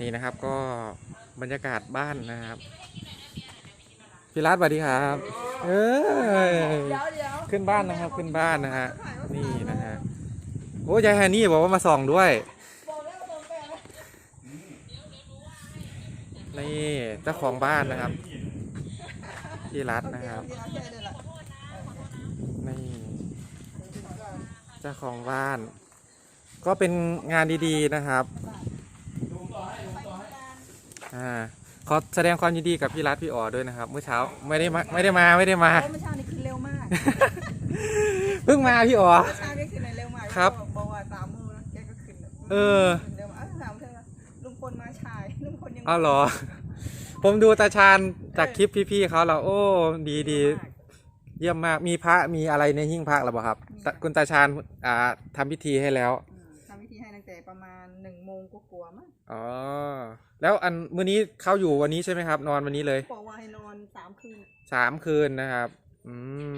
นี่นะครับก็บรรยากาศบ้านนะครับ พี่รัตสวัสดีครับ เอ้ยขึ้นบ้านนะครับ ขึ้นบ้านนะฮะ นี่นะฮะ โอ้ยายแฮนนี่บอกว่ามาส่องด้วย นี่เจ้าของบ้านนะครับ พี่รัตนะครับ นี่เจ้าของบ้าน ก็เป็นงานดีๆนะครับ อ่าขอแสดงความยินดีกับพี่รัฐพี่อ๋อด้วยนะครับ เมื่อเช้าไม่ได้มาไม่ได้มาไม่ได้มาเมื่อเช้านี่ขึ้นเร็วมากเพิ่งมาพี่อ๋อ เมื่อเช้านี่ขึ้นเร็วมากครับบอกว่าสามโมงนะแกก็ขึ้นเออ ขึ้นเร็วมากอ้าวถามเธอว่าลุงพลมาชายลุงพลยังอ้าวเหรอ ผมดูตาชาญจากคลิปพี่ๆเขาแล้วโอ้ดีดีเยี่ยมมากมีพระมีอะไรในหิ้งพระหรือเปล่าครับตะคุณตาชาญอ่าทำพิธีให้แล้ว อืมทำพิธีให้ตั้งแต่ประมาณหนึ่งโมงกว่าๆมั้งอ๋อ แล้วอันมื้อนี้เข้าอยู่วันนี้ใช่ไหมครับ นอนวันนี้เลยบอกว่าให้นอนสามคืนสามคืนนะครับ อื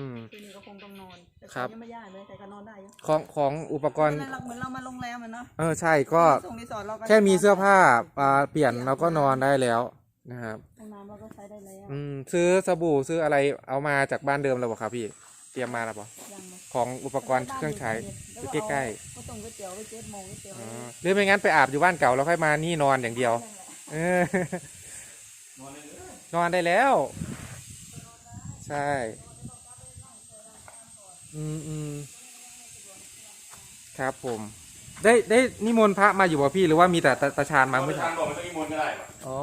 ม คืนนี้ก็คงต้องนอน แต่ครับยังไม่ย่ายเลยแต่ก็นอนได้อยู่ของของอุปกรณ์ไม่เป็นไรหรอกเหมือนเรามาโรงแรมอะเนาะเออใช่ก็ส่งรีสอร์ทเราก็แค่มีเสื้อผ้าอ่าเปลี่ยนเราก็นอนได้แล้วนะครับ ห้องน้ำเราก็ใช้ได้แล้วอืมซื้อสบู่ซื้ออะไรเอามาจากบ้านเดิมแล้วเปล่าครับพี่ เตรียมมาแล้วเปล่ายังเลยของอุปกรณ์เครื่องใช้อยู่ใกล้ๆ ก็ตรงก๋วยเตี๋ยวไปเจ็ดโมงก๋วยเตี๋ยวๆอ๋อหรือไม่งั้นไปอาบอยู่บ้านเก่าแล้วค่อยมานี่นอนอย่างเดียว เออนอนได้แล้ว ใช่ อืมอืมครับผม ได้ได้นิมนต์พระมาอยู่บ่พี่หรือว่ามีแต่ตาตาชาญมาเมื่เมื่ออทาเช้างบอกมันต้องมีมนต์ก็ได้ปะอ๋อ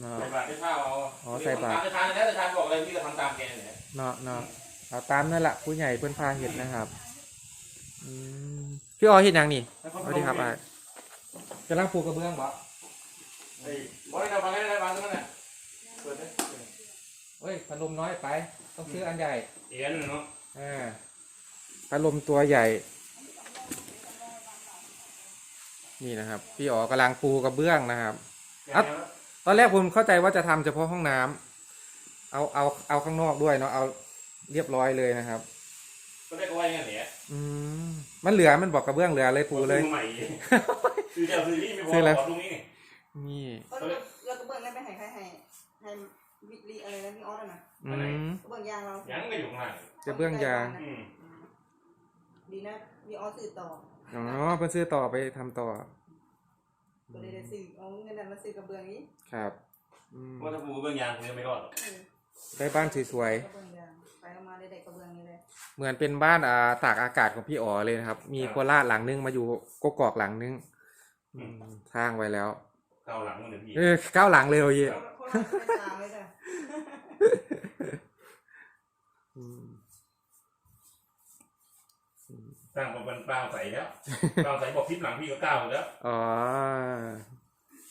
เนาะ ใส่บาตรได้ข้าวเอาอ๋อใส่บาตรตามทานแล้วแต่ทานบอกอะไรพี่ก็ทำตามแกเนี่ยเนาะเนาะเอาตามนั่นแหละผู้ใหญ่เพิ่นพาเห็ดนะครับอืมพี่ออเห็ดหยังนี่สวัสดีครับอะ กำลังปูกระเบื้องบ่ไอ้บอยเราฟังได้ได้ฟังตรงนั้นน่ะเปิดได้เฮ้ยพัดลมน้อยไป ต้องซื้ออันใหญ่เอียนเนาะอ่าพัดลมตัวใหญ่ นี่นะครับ พี่อ๋อกำลังปูกระเบื้องนะครับอะตอนแรกผมเข้าใจว่าจะทำเฉพาะห้องน้ำเอาเอาเอาข้างนอกด้วยเนาะเอาเรียบร้อยเลยนะครับก็ได้ก็ว่าอย่างนั้นเนี่ยอืมมันเหลือมันบอกกระเบื้องเหลือเลยปูเลยซื้อใหม่ คือจะซื้อที่ไม่พอซื้ออะไรขอตรงนี้นี่นี่เขาเราเราก็เบิ่งได้ไปให้ใครให้ให้วิลีอะไรนะพี่ออสอะนะอืมเบิ่งยางเรายังก็อยู่ข้างล่างกระเบื้องยาง อืมดีนะพี่ออสสื่อต่ออ๋อเพิ่นซื้อต่อไปทำต่อ ก็เลยได้ซื้อเอาเงินนั้นมาซื้อกระเบื้องนี้ครับอืมว่าถ้าปูเบื้องยางคงจะไม่รอดหรอกเออได้บ้านสวยกระเบื้องยางไปเอามาได้ได้กระเบื้องนี้เลยๆเหมือนเป็นบ้านอ่าตากอากาศของพี่อ๋อเลยนะครับ มีโคราชหลังนึงมาอยู่กกอกหลังนึงอืม สร้างไว้แล้วเก้าหลังมันเลยพี่เออเก้าหลังเลยโอ้ยเขาเขาไม่ตามเลยจ้ะอืมสร้างเป็นปลาใสแล้วปลาใสบอกทิศหลังพี่ก็เก้าแล้วอ๋อ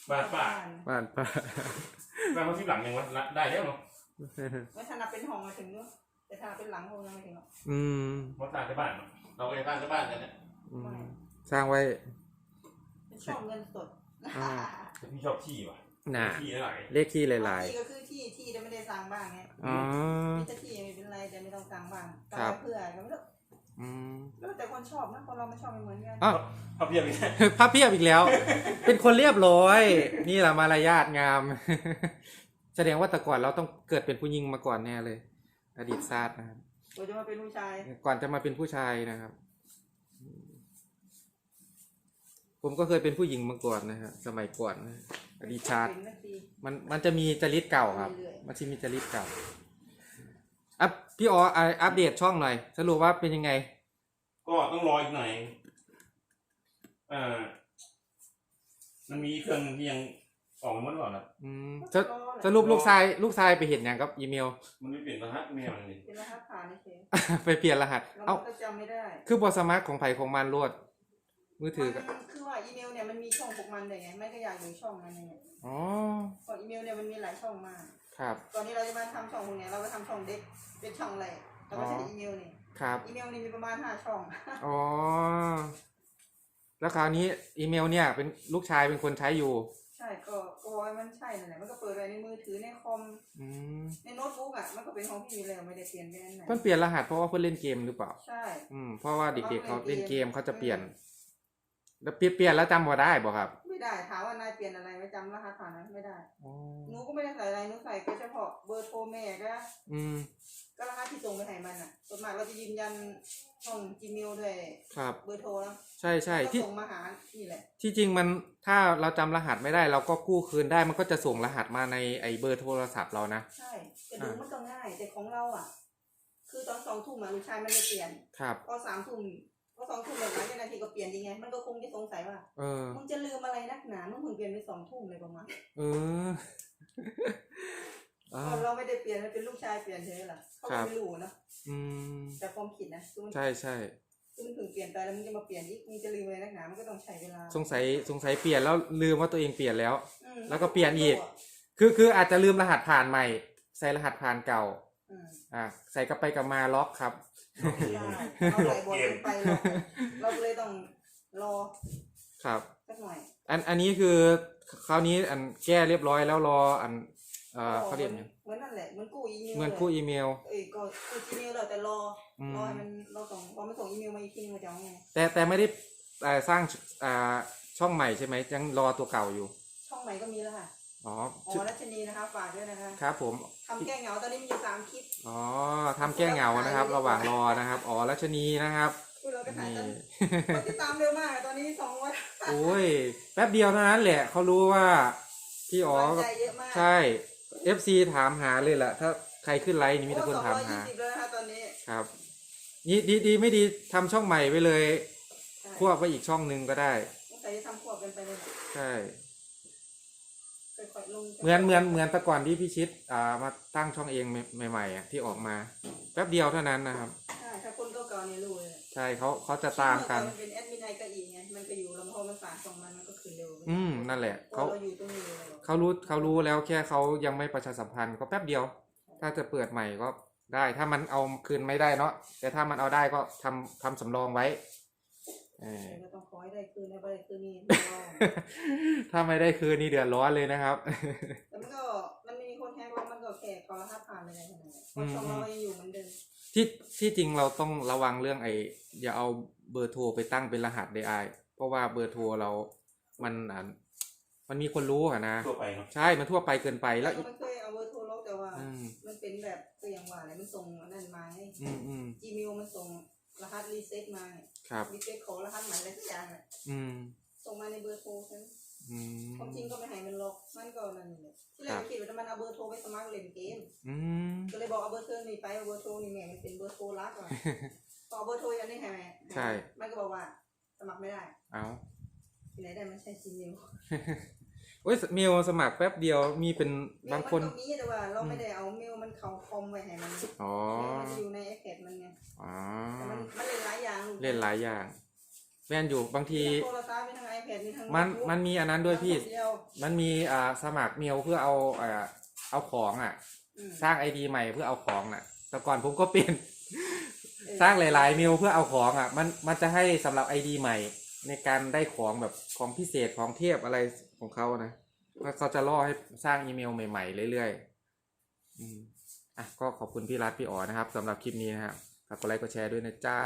บ้านป้าบ้านป้าบ้านเขาทิศหลังยังวะได้แล้วเนาะไม่ถนัดเป็นห้องมาถึงเนอะแต่ถ้าเป็นหลังคงยังไม่ถึงหรอกอืมเพราะสร้างที่บ้านเนาะเราก็จะสร้างที่บ้านกันเนี่ยอืมสร้างไว้ เป็นช่องเงินสดอ่าแต่พี่ชอบที่ว่ะน่ะที่เท่าไหร่เลขที่หลายที่ก็คือที่ที่แต่ไม่ได้สร้างบ้านไงๆอ๋อ มีแต่ที่ไม่เป็นไรแต่ไม่ต้องสร้างบ้านครัสร้างบเพื่อก็ไม่รู้อืมแล้วแต่คนชอบนะคนเราไม่ชอบไม่เหมือนกันอ้าวพอเพียบอีกแล้วพระเพียบอีกแล้ว เป็นคนเรียบร้อย นี่แหละมารยาทงาม แสดงว่าแต่ก่อนเราต้องเกิดเป็นผู้หญิงมาก่อนแน่เลย อดีตชาตินะครับตัวจะมาเป็นผู้ชายก่อนจะมาเป็นผู้ชายนะครับ ผมก็เคยเป็นผู้หญิงมาก่อนนะฮะสมัยก่อนนะอดีตชาติ เป็นนักตีมันมันจะมีจริตเก่าครับเรื่อยๆมันจะมีจริตเก่า อัพพี่อ๋ออะอัปเดตช่องหน่อย สรุปว่าเป็นยังไง ก็ต้องรออีกหน่อยเอ่อมันมีเครื่องที่ยังออกมาหรือเปล่าล่ะอืมสรุปสรุปลูกชาย ลูกชายไปเห็นอย่างกับอีเมล มันไม่เปลี่ยนรหัสแม่มันนี่เป็นรหัสผ่านนี่เฉยไปเปลี่ยนรหัสเราเอ้า ก็จำไม่ได้ คือบอสมาร์ทของไผ่ของมันรวด มือถือกับมันคือว่าอีเมลเนี่ยมันมีช่องพวกมันเลยไงไม่ก็อยากอยู่ช่องนั้นไงอ๋อเพราะอีเมลเนี่ยมันมีหลายช่องมาก ครับ ตอนนี้เราจะมาทำช่องพวกเนี้ยเราก็ทำช่องเด็กเป็นช่องอะไรเราก็ใช้อ๋ออีเมลนี่ครับ อีเมลนี่มีประมาณห้าช่อง อ๋อ แล้วคราวนี้อีเมลเนี่ยเป็นลูกชายเป็นคนใช้อยู่ ใช่ก็ก็บอกว่ามันใช่นั่นแหละมันก็เปิดไว้ในมือถือในคอมอืมในโน้ตบุ๊กอะมันก็เป็นของพี่อยู่แล้วไม่ได้เปลี่ยนไปไหนเพิ่นเปลี่ยนรหัสเพราะว่าเพิ่นเล่นเกมหรือเปล่า ใช่ อืม เพราะว่าเด็กๆเขาเล่นเกมเขาจะเปลี่ยน แล้วเปลี่ยนเปลี่ยนแล้วจำว่าได้บ่ครับไม่ได้ถามว่านายเปลี่ยนอะไรไม่จำรหัสผ่านนะไม่ได้อ๋อหนูก็ไม่ได้ใส่อะไรหนูใส่แค่เฉพาะเบอร์โทรแม่ก็อืมก็รหัสที่ส่งไปให้มันอะส่วนมากเราจะยืนยันช่อง Gmail ด้วยครับ เบอร์โทรแล้วใช่ใช่ก็ที่ส่งมาหานี่แหละ ที่จริงมันถ้าเราจำรหัสไม่ได้ เราก็กู้คืนได้มันก็จะส่งรหัสมาในไอเบอร์โทรศัพท์เรานะ ใช่แต่ดูมันก็ง่ายแต่ของเราอะ คือตอนสองทุ่มอะลูกชายมันจะเปลี่ยนครับ พอสามทุ่ม พอสองทุ่มหลังจากนาทีก็เปลี่ยนยังไง มันก็คงจะสงสัยว่า เออ มึงจะลืมอะไรนักหนา มึงเพิ่งเปลี่ยนไปสองทุ่มเลยประมาณเอออ่า เราไม่ได้เปลี่ยนมันเป็นลูกชายเปลี่ยนเฉยล่ะเขาครัก็บไม่รู้นะอืม แต่ความคิดนะคือมันใช่ใช่ คือมันเพิ่งเปลี่ยนไปแล้วมึงจะมาเปลี่ยนอีกมึงจะลืมอะไรนักหนา มันก็ต้องใช้เวลาสงสัยสงสัยเปลี่ยนแล้วลืมว่าตัวเองเปลี่ยนแล้ว อืมแล้วก็เปลี่ยนอีก คือคืออาจจะลืมรหัสผ่านใหม่ ใส่รหัสผ่านเก่า อืมอ่าใส่กลับไปกลับมาล็อกครับได้เอาไหลบอลกันไปเราเราก็เลยต้องรอครับ สักหน่อยอันอันนี้คือคราวนี้อันแก้เรียบร้อยแล้วรออันเอ่อเขาเรียกไงเหมือนนั่นแหละเหมือนกู้อีเมลเหมือนกู้อีเมล เอ้ยก็กู้อีเมลแล้วแต่รออืมรอให้มันรอส่งพอมันส่งอีเมลมาอีกทีนึงมันจะเอาไงแต่แต่ไม่ได้เอ่อสร้างอ่าช่องใหม่ใช่ไหมยังรอตัวเก่าอยู่ ช่องใหม่ก็มีแล้วค่ะ อ๋ออ๋อรัชนีนะคะฝากด้วยนะคะครับผมทำแก้เหงาตอนนี้มีอยู่สามคลิป อ๋อทำแก้เหงานะครับ ระหว่างรอนะครับ อ๋อรัชนีนะครับคือเราไปถ่ายนี่ ตอนคนติดตามเร็วมากอะตอนนี้สองวันโอ้ยแป๊บเดียวเท่านั้นแหละเขารู้ว่าพี่อ๋อวันกับใจเยอะมากใช่ FC ถามหาเลยแหละถ้าใครขึ้นไลน์นี่มีแต่คนถามหา โอ้สองร้อยยี่สิบแล้วนะคะตอนนี้ครับ นี่ดีดีไม่ดีทำช่องใหม่ไว้เลย ใช่ควบไว้อีกช่องหนึ่งก็ได้ สงสัยจะทำขวบกันไปเลยนะใช่ ค่อยๆลงเหมือนเหมือนเหมือนแต่ก่อนที่พี่ชิดอ่ามาตั้งช่องเองใหม่ๆอะที่ออกมา แป๊บเดียวเท่านั้นนะครับ ใช่ถ้าคนเก่าๆเนี่ยรู้เลยใช่เขาเขาจะตามกัน มันเป็นแอดมินไอก็อีกไงมันก็อยู่ลำโพงมันฝากส่งมันมันก็คืนเร็วอืมนั่นแหละเขาเขาเราอยู่ตรงนี้เลยเขารู้เขารู้แล้วแค่เขายังไม่ประชาสัมพันธ์ก็แป๊บเดียว ถ้าจะเปิดใหม่ก็ได้ ถ้ามันเอาคืนไม่ได้เนาะแต่ถ้ามันเอาได้ก็ทำทำสำรองไว้ เออก็ต้องขอให้ได้คืนนะไม่ได้คืนนี่ถ้าไม่ได้คืนนี่เดือดร้อนเลยนะครับ แต่มันก็มันไม่มีคนแฮกแล้วมันก็แค่กรหัสผ่านไปเลยขนาดนั้นเพราะช่องเรายังอยู่เหมือนเดิมที่ที่จริงเราต้องระวังเรื่องไอ้อย่าเอาเบอร์โทรไปตั้งเป็นรหัส DI เพราะว่าเบอร์โทรเรา มันอ่ามันมีคนรู้อะนะทั่วไปเนาะใช่มันทั่วไปเกินไปแล้แล้ววก็ไม่เคยเอาเบอร์โทรล็อกแต่ว่าอืมมันเป็นแบบก็อย่างว่าเลยมันส่งอันนั่นมาให้อืมอืม Gmail มันส่ง รหัสรีเซ็ตมาเนี่ยครับ รีเซ็ตขอรหัสใหม่อะไรสักอย่างแหละอืม ส่งมาในเบอร์โทรฉันอืม ความจริงก็ไม่ให้มันล็อกมันก็นั่นแหละที่แรครักบคิดว่ามันเอาเบอร์โทรไปสมัครเล่นเกม อืม ก็เลยบอกเอาเบอร์โทรนี่ไปเอาเบอร์โทรนี่แม่มันเป็นเบอร์โทรลักอะก็เอาเบอร์โทรอันนี้ให้แม่ใช่ มันก็บอกว่า สมัครไม่ได้เอา ที่ไหนได้มันใช้ Gmail โอ้ยเมลสมัครแป๊บเดียวมีเป็นบางคนเมลมันก็มีแต่ว่าเราไม่ได้เอาเมลมันเข้าคอมไว้ให้มันอ๋อเมลมันจะอยู่ใน iPad มันไงอ๋อแต่มันมันเล่นหลายอย่างเล่นหลายอย่างแม่นอยู่บางทีมีทั้งโทรศัพท์มีทั้ง iPad มีทั้ง มัน notebook มันมีอันนั้นด้วยพี่เดียวมันมีอ่าสมัครเมลเพื่อเอาอ่าเอาของอะ อืมสร้างไอดีใหม่เพื่อเอาของน่ะ แต่ก่อนผมก็เป็น เออสร้างหลายๆเมลเพื่อเอาของอะ มันมันจะให้สำหรับไอดีใหม่ ในการได้ของแบบของพิเศษของเทพอะไร ของเขานะเขาจะล่อให้สร้างอีเมลใหม่ๆเรื่อยๆอะก็ขอบคุณพี่รัฐพี่อ๋อนะครับสำหรับคลิปนี้นะครับฝากกดไลค์กดแชร์ด้วยนะจ๊ะ